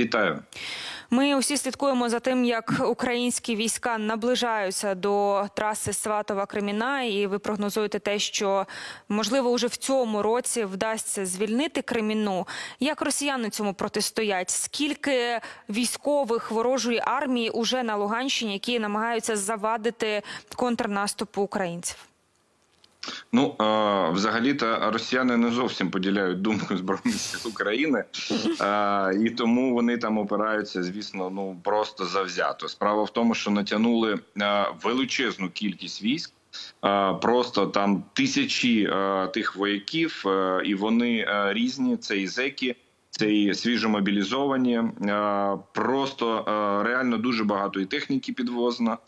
Вітаю. Ми усі слідкуємо за тим, як українські війська наближаються до траси Сватова Креміна, і ви прогнозуєте те, що можливо уже в цьому році вдасться звільнити Креміну. Як росіяни цьому протистоять? Скільки військових ворожої армії уже на Луганщині, які намагаються завадити контрнаступу українців? Ну взагалі-то росіяни не зовсім поділяють думку збройних сил України, і тому вони там опираються, звісно, ну просто завзято. Справа в тому, що натягнули величезну кількість військ. Просто там тисячі тих вояків, і вони різні. Це і зеки, це і свіжомобілізовані. Е, просто е, реально дуже багато і техніки підвозно.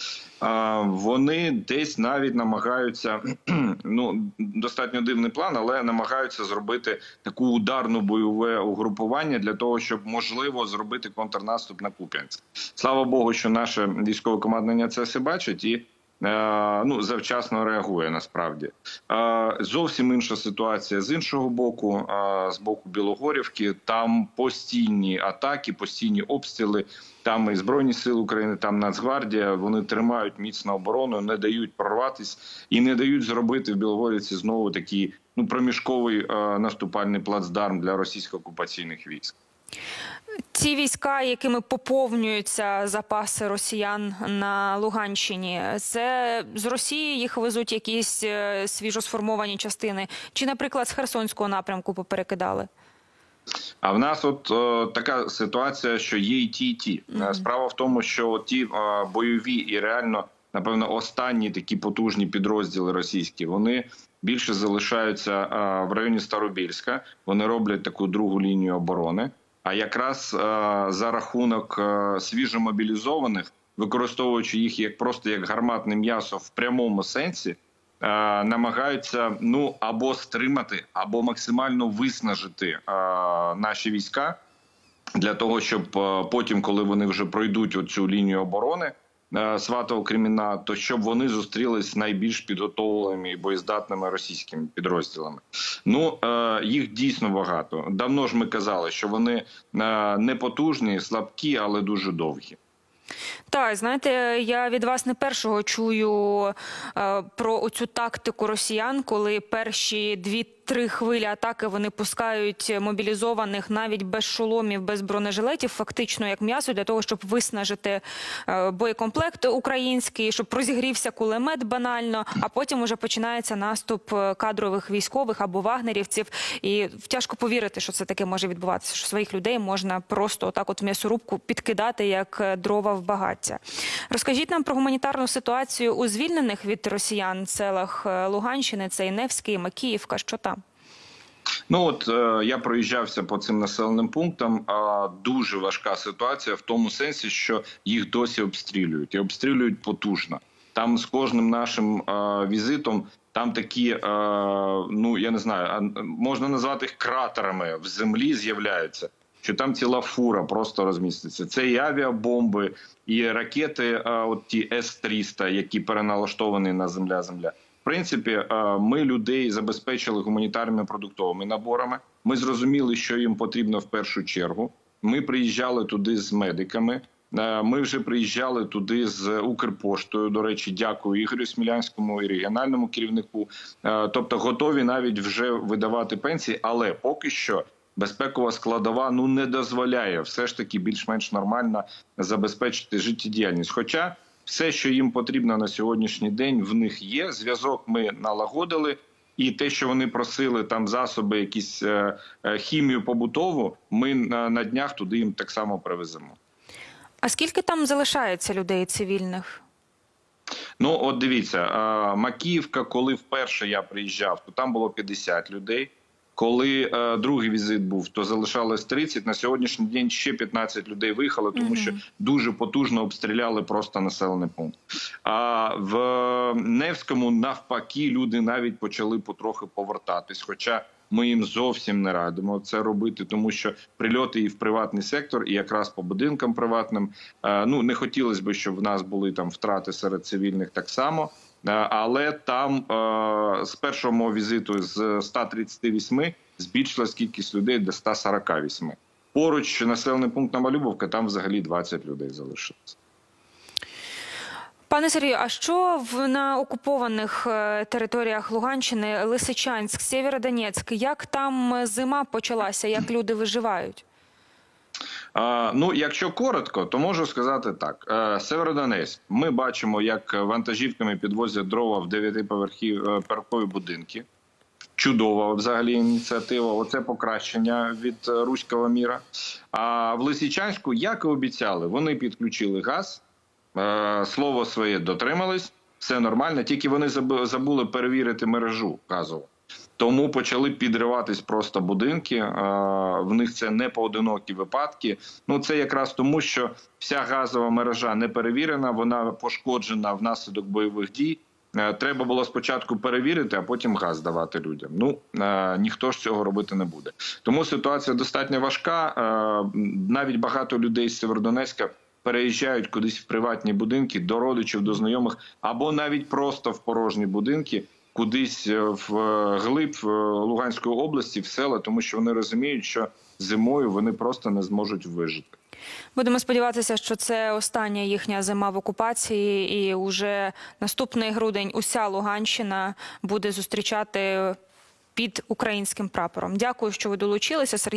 Е, вони десь навіть намагаються. Ну достатньо дивний план, але намагаються зробити таку ударну бойове угрупування для того, щоб можливо зробити контрнаступ на Куп'янськ. Слава Богу, що наше військове командування це все бачить і. Е, ну завчасно реагує насправді е, зовсім інша ситуація з іншого боку, е, з боку Білогорівки. Там постійні атаки, постійні обстріли. Там і збройні сили України, там Нацгвардія. Вони тримають міцну оборону, не дають прорватися і не дають зробити в Білогорівці знову такий ну проміжковий наступальний плацдарм для російсько-окупаційних військ. Ті війська, якими поповнюються запаси росіян на Луганщині, це з Росії їх везуть якісь е, свіжо сформовані частини, чи, наприклад, з Херсонського напрямку поперекидали? А в нас от о, е, така ситуація, що є і ті, і ті. Mm -hmm. Справа в тому, що ті о, е, бойові і реально, напевно, останні такі потужні підрозділи російські, вони більше залишаються о, в районі Старобільська. Вони роблять таку другу лінію оборони. А якраз е, за рахунок е, свіжомобілізованих, використовуючи їх як просто як гарматне м'ясо в прямому сенсі, е, намагаються ну або стримати, або максимально виснажити наші війська для того, щоб потім, коли вони вже пройдуть оцю лінію оборони. Е, Сватого Креміна, то щоб вони зустрілись з найбільш підготовленими і боєздатними російськими підрозділами. Ну е, їх дійсно багато. Давно ж ми казали, що вони е, не потужні, слабкі, але дуже довгі. Так, знаєте, я від вас не першого чую е, про оцю тактику росіян, коли перші дві три хвилі атаки вони пускають мобілізованих навіть без шоломів, без бронежилетів, фактично як м'ясо для того, щоб виснажити е, боєкомплект український, щоб розігрівся кулемет банально. А потім уже починається наступ е, кадрових військових або вагнерівців. І тяжко повірити, що це таке може відбуватися. Що своїх людей можна просто отак, от м'ясорубку підкидати як дрова в багаття. Розкажіть нам про гуманітарну ситуацію у звільнених від росіян селах Луганщини. Це і Невський, Макіївка. Що там? Ну от е, я проїжджався по цим населеним пунктам. А дуже важка ситуація в тому сенсі, що їх досі обстрілюють і обстрілюють потужно. Там з кожним нашим е, візитом там такі, е, ну я не знаю, можна назвати їх кратерами в землі. З'являються. Що там ціла фура просто розміститься. Це і авіабомби, і ракети, от ті С-300, які переналаштовані на земля-земля В принципі, ми людей забезпечили гуманітарними продуктовими наборами. Ми зрозуміли, що їм потрібно в першу чергу. Ми приїжджали туди з медиками. Ми вже приїжджали туди з Укрпоштою. До речі, дякую Ігорю Смілянському і регіональному керівнику. Тобто, готові навіть вже видавати пенсії, але поки що. Безпекова складова ну не дозволяє все ж таки більш-менш нормально забезпечити життєдіяльність. Хоча все, що їм потрібно на сьогоднішній день, в них є. Зв'язок ми налагодили, і те, що вони просили там засоби, якісь е, е, хімію побутову, ми на, на днях туди їм так само привеземо. А скільки там залишається людей цивільних? Ну, от дивіться, Макіївка, коли вперше я приїжджав, то там було 50 людей. Коли е, другий візит був, то залишалось 30. На сьогоднішній день ще 15 людей виїхали, тому що дуже потужно обстріляли просто населений пункт. А в Невському навпаки люди навіть почали потрохи повертатись. Хоча ми їм зовсім не радимо це робити, тому що прильоти і в приватний сектор, і якраз по будинкам приватним. Е, ну не хотілося б, щоб в нас були там втрати серед цивільних так само. Е, але там е, з першого візиту з 138 збільшилась кількість людей до 148. Поруч населений пункт Намалюбовка, там взагалі 20 людей залишилось. Пане Сергію, а що в на окупованих е, територіях Луганщини, Лисичанськ, Сєвєродонецьк, як там зима почалася, як люди виживають? Ну, якщо коротко, то можу сказати так: Е, Северодонецьк. Ми бачимо, як вантажівками підвозять дрова в дев'ятиповерхові будинки. Чудова взагалі ініціатива. Оце покращення від е, руського міра. А в Лисичанську, як і обіцяли, вони підключили газ. Е, Слово своє дотримались, все нормально. Тільки вони забули перевірити мережу газову. Тому почали підриватись просто будинки. Е, В них це не поодинокі випадки. Ну це якраз тому, що вся газова мережа не перевірена, вона пошкоджена внаслідок бойових дій. Е, Треба було спочатку перевірити, а потім газ давати людям. Ну е, ніхто ж цього робити не буде. Тому ситуація достатньо важка. Навіть багато людей з Северодонецька переїжджають кудись в приватні будинки до родичів, до знайомих, або навіть просто в порожні будинки, кудись е, в е, глиб е, Луганської області, в села, тому що вони розуміють, що зимою вони просто не зможуть вижити. Будемо сподіватися, що це остання їхня зима в окупації, і уже наступний грудень уся Луганщина буде зустрічати під українським прапором. Дякую, що ви долучилися, Сергій.